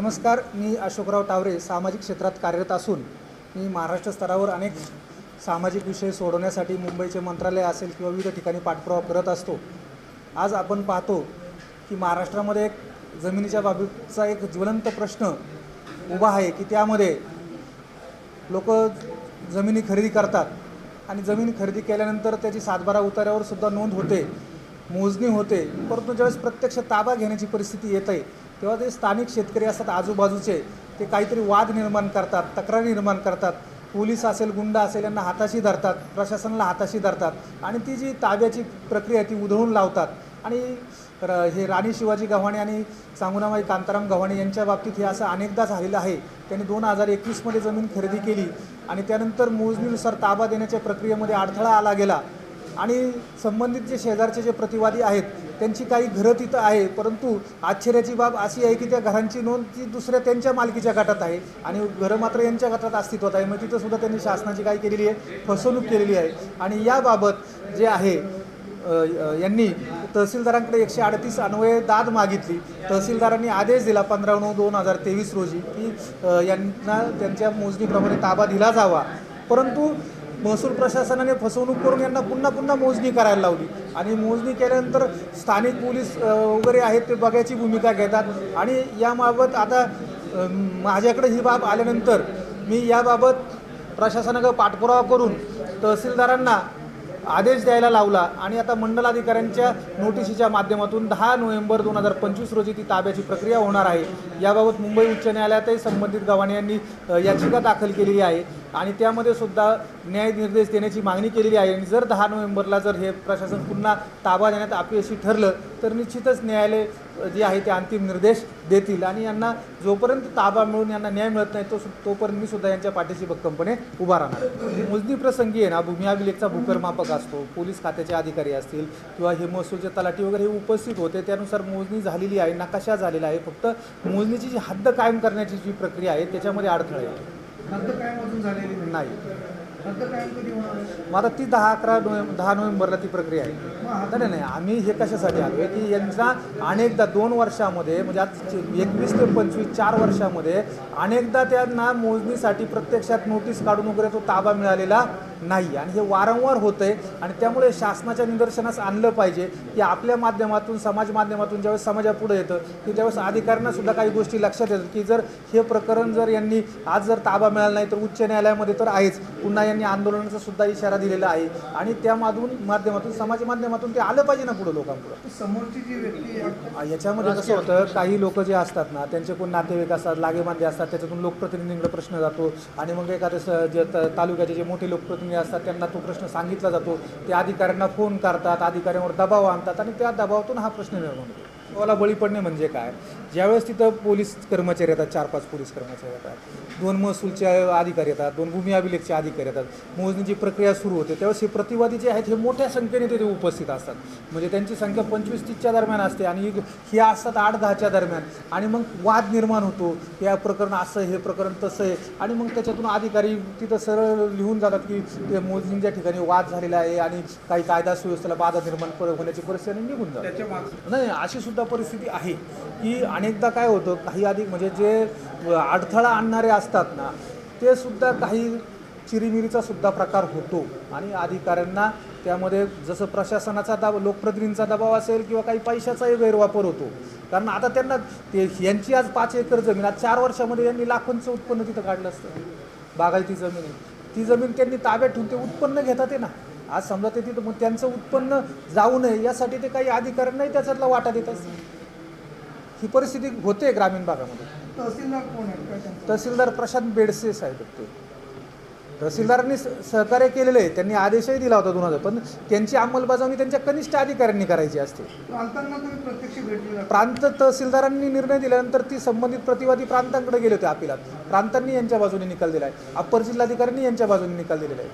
नमस्कार मी अशोकराव टावरे सामाजिक क्षेत्रात कार्यरत असून मी महाराष्ट्र स्तरावर अनेक सामाजिक विषय सोडवण्यासाठी मुंबईचे मंत्रालय असेल किंवा विविध ठिकाणी पाठपुरावा करत असतो. आज आपण पाहतो की महाराष्ट्रामध्ये एक जमिनीच्या बाबीचा एक ज्वलंत प्रश्न उभा आहे की त्यामध्ये लोक जमिनी खरेदी करतात आणि जमीन खरेदी केल्यानंतर त्याची सातबारा उतार्यावर सुद्धा नोंद होते मोजणी होते परंतु ज्यावेळेस प्रत्यक्ष ताबा घेण्याची परिस्थिती येत आहे तेव्हा ते स्थानिक शेतकरी असतात आजूबाजूचे ते काहीतरी वाद निर्माण करतात तक्रार निर्माण करतात. पोलीस असेल गुंड असेल यांना हाताशी धरतात प्रशासनाला हाताशी धरतात आणि ती जी ताब्याची प्रक्रिया ती उधळून लावतात. आणि र हे राणी शिवाजी गव्हाणे आणि सांगुणामाई कांताराम गव्हाणे यांच्या बाबतीत हे असं अनेकदा झालेलं आहे. त्यांनी दोन हजार एकवीसमध्ये जमीन खरेदी केली आणि त्यानंतर मोजणीनुसार ताबा देण्याच्या प्रक्रियेमध्ये अडथळा आला गेला. आणि संबंधित जे शेजारचे जे प्रतिवादी आहेत त्यांची काही घरं तिथं आहे परंतु आश्चर्याची बाब अशी आहे की त्या घरांची नोंद ती दुसऱ्या त्यांच्या मालकीच्या गटात आहे आणि घरं मात्र यांच्या गटात अस्तित्वात आहे. मग तिथं सुद्धा त्यांनी शासनाची काय केलेली आहे? फसवणूक केलेली आहे. आणि याबाबत जे आहे यांनी तहसीलदारांकडे एकशे अडतीस अन्वये दाद मागितली. तहसीलदारांनी आदेश दिला पंधरा नऊ दोन हजार तेवीस रोजी की यांना त्यांच्या मोजणीप्रमाणे ताबा दिला जावा. परंतु महसूल प्रशासनाने फसवणूक करून यांना पुन्हा पुन्हा मोजणी करायला लावली. आणि मोजणी केल्यानंतर स्थानिक पोलीस वगैरे आहेत ते बघायची भूमिका घेतात. आणि याबाबत आता माझ्याकडे ही बाब आल्यानंतर मी याबाबत प्रशासनाकडे पाठपुरावा करून तहसीलदारांना आदेश द्यायला लावला आणि आता मंडलाधिकाऱ्यांच्या नोटिशीच्या माध्यमातून दहा नोव्हेंबर दोन हजार पंचवीस रोजी ती ताब्याची प्रक्रिया होणार आहे. याबाबत मुंबई उच्च न्यायालयातही संबंधित गव्हाणे यांनी याचिका दाखल केलेली आहे आणि त्यामध्ये सुद्धा न्याय निर्देश देण्याची मागणी केलेली आहे. आणि जर दहा नोव्हेंबरला जर हे प्रशासन पुन्हा ताबा देण्यात अपयशी ठरलं तर निश्चितच न्यायालय जे आहे ते अंतिम निर्देश देतील. आणि यांना जोपर्यंत ताबा मिळून यांना न्याय मिळत नाही तो तोपर्यंत मी सुद्धा यांच्या पाठीशी भक्कमपणे उभा राहणार मोजणी प्रसंगी आहे ना भूमी अभिलेखचा भूकरमापक असतो पोलीस खात्याचे अधिकारी असतील किंवा हे महसूलचे तलाठी वगैरे हे उपस्थित होते त्यानुसार मोजणी झालेली आहे नकाशा झालेला आहे. फक्त मोजणीची जी हद्द कायम करण्याची जी प्रक्रिया आहे त्याच्यामध्ये अडथळे आहे हद्द कायम अजून झालेली नाही. मग आता ती दहा अकरा नोव्हेंबर दहा नोव्हेंबरला ती प्रक्रिया आहे. नाही नाही आम्ही हे कशासाठी आलो आहे की यांचा अनेकदा दोन वर्षामध्ये म्हणजे आज एकवीस ते पंचवीस चार वर्षामध्ये अनेकदा त्यांना मोजणीसाठी प्रत्यक्षात नोटीस काढून वगैरे तो ताबा मिळालेला नाही. आणि हे वारंवार होतं आहे आणि त्यामुळे शासनाच्या निदर्शनास आणलं पाहिजे की आपल्या माध्यमातून समाज माध्यमातून ज्यावेळेस समाजापुढे येतं की त्यावेळेस अधिकाऱ्यांना सुद्धा काही गोष्टी लक्षात येतात की जर हे प्रकरण जर यांनी आज जर ताबा मिळाला नाही तर उच्च न्यायालयामध्ये तर आहेच. पुन्हा यांनी आंदोलनाचा सुद्धा इशारा दिलेला आहे. आणि त्यामधून माध्यमातून समाज माध्यमातून ते आलं पाहिजे ना पुढं लोकांपुढं. समोरची जी व्यक्ती याच्यामध्ये कसं होतं काही लोक जे असतात ना त्यांचे कोण नातेवाईक असतात लागेबांधे असतात त्याच्यातून लोकप्रतिनिधींकडे प्रश्न जातो. आणि मग एखादे जे तालुक्याचे जे मोठे लोकप्रतिनिधी असतात त्यांना तो प्रश्न सांगितला जातो. ते अधिकाऱ्यांना फोन करतात अधिकाऱ्यांवर दबाव आणतात आणि त्या दबावातून हा प्रश्न निर्माण होतो. बळी पडणे म्हणजे काय? ज्यावेळेस तिथं पोलीस कर्मचारी येतात चार पाच पोलीस कर्मचारी येतात दोन महसूलचे अधिकारी येतात दोन भूमी अभिलेखचे अधिकारी येतात मोजणीची प्रक्रिया सुरू होते त्यावेळेस हे प्रतिवादी जे आहेत हे मोठ्या संख्येने तिथे उपस्थित असतात. म्हणजे त्यांची संख्या पंचवीस तीसच्या दरम्यान असते आणि हे असतात आठ दहाच्या दरम्यान. आणि मग वाद निर्माण होतो या प्रकरण असं हे प्रकरण तसं आहे. आणि मग त्याच्यातून अधिकारी तिथं सरळ लिहून जातात की ते मोजणीच्या ठिकाणी वाद झालेला आहे आणि काही कायदा सुव्यवस्थेला बाधा निर्माण होण्याची परिस्थिती निघून मागचं नाही अशी सुद्धा परिस्थिती आहे. की अनेकदा काय होतं काही अधिक म्हणजे जे अडथळा आणणारे असतात ना ते सुद्धा काही चिरीमिरीचा सुद्धा प्रकार होतो. आणि अधिकाऱ्यांना त्यामध्ये जसं प्रशासनाचा दाब लोकप्रतिनिधींचा दबाव असेल किंवा काही पैशाचाही गैरवापर होतो. कारण आता त्यांना ते यांची आज पाच एकर जमीन आज चार वर्षामध्ये यांनी लाखोंचं उत्पन्न तिथं काढलं असतं. बागायती जमीन. आहे ती जमीन त्यांनी ताब्यात ठेवून ते उत्पन्न घेतात आहे ना. आज समजा ते तिथं मग त्यांचं उत्पन्न जाऊ नये यासाठी ते काही अधिकाऱ्यांनाही त्याच्यातला वाटा देत असतात. ही परिस्थिती होते ग्रामीण भागामध्ये. तहसीलदार कोण आहे तहसीलदार प्रशांत बेडसे साहेब ते. तहसीलदारांनी स- सहकार्य केलेलं आहे त्यांनी आदेशही दिला होता दोन हजार. पण त्यांची अंमलबजावणी त्यांच्या कनिष्ठ अधिकाऱ्यांनी करायची असते. प्रांत तहसीलदारांनी निर्णय दिल्यानंतर ती संबंधित प्रतिवादी प्रांतांकडे गेले होते अपिलात. प्रांतांनी यांच्या बाजूने निकाल दिला आहे अप्पर जिल्हाधिकाऱ्यांनी यांच्या बाजूने निकाल दिलेला आहे.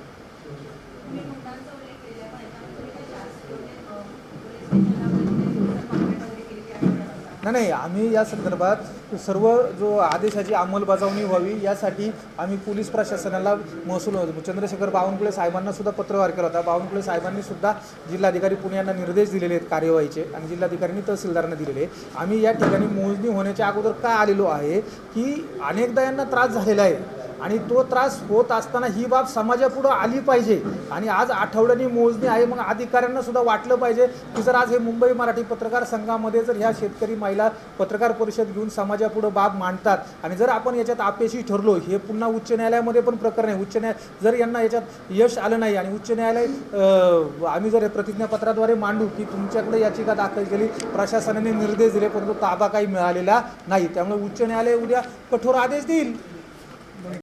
नाही नाही आम्ही या संदर्भात सर्व जो आदेशाची अंमलबजावणी व्हावी यासाठी आम्ही पोलीस प्रशासनाला महसूल चंद्रशेखर बावनकुळे साहेबांना सुद्धा पत्रव्यवहार केला होता. बावनकुळे साहेबांनी सुद्धा जिल्हाधिकारी पुणे यांना निर्देश दिलेले आहेत कार्यवाहीचे आणि जिल्हाधिकाऱ्यांनी तहसीलदारांना दिलेले आहे. आम्ही या ठिकाणी मोजणी होण्याच्या अगोदर काय आलेलो आहे की अनेकदा यांना त्रास झालेला आहे. आणि तो त्रास होत असताना ही बाब समाजापुढं आली पाहिजे. आणि आज आठवड्यानी मोजणी आहे मग अधिकाऱ्यांना सुद्धा वाटलं पाहिजे की जर आज हे मुंबई मराठी पत्रकार संघामध्ये जर ह्या शेतकरी महिला पत्रकार परिषद घेऊन समाजापुढं बाब मांडतात आणि जर आपण याच्यात अपयशी ठरलो हे पुन्हा उच्च न्यायालयामध्ये पण प्रकरण आहे. उच्च न्याय जर यांना याच्यात यश आलं नाही आणि उच्च न्यायालय आम्ही जर प्रतिज्ञापत्राद्वारे मांडू की तुमच्याकडे याचिका दाखल केली प्रशासनाने निर्देश दिले परंतु ताबा काही मिळालेला नाही. त्यामुळे उच्च न्यायालय उद्या कठोर आदेश देईल.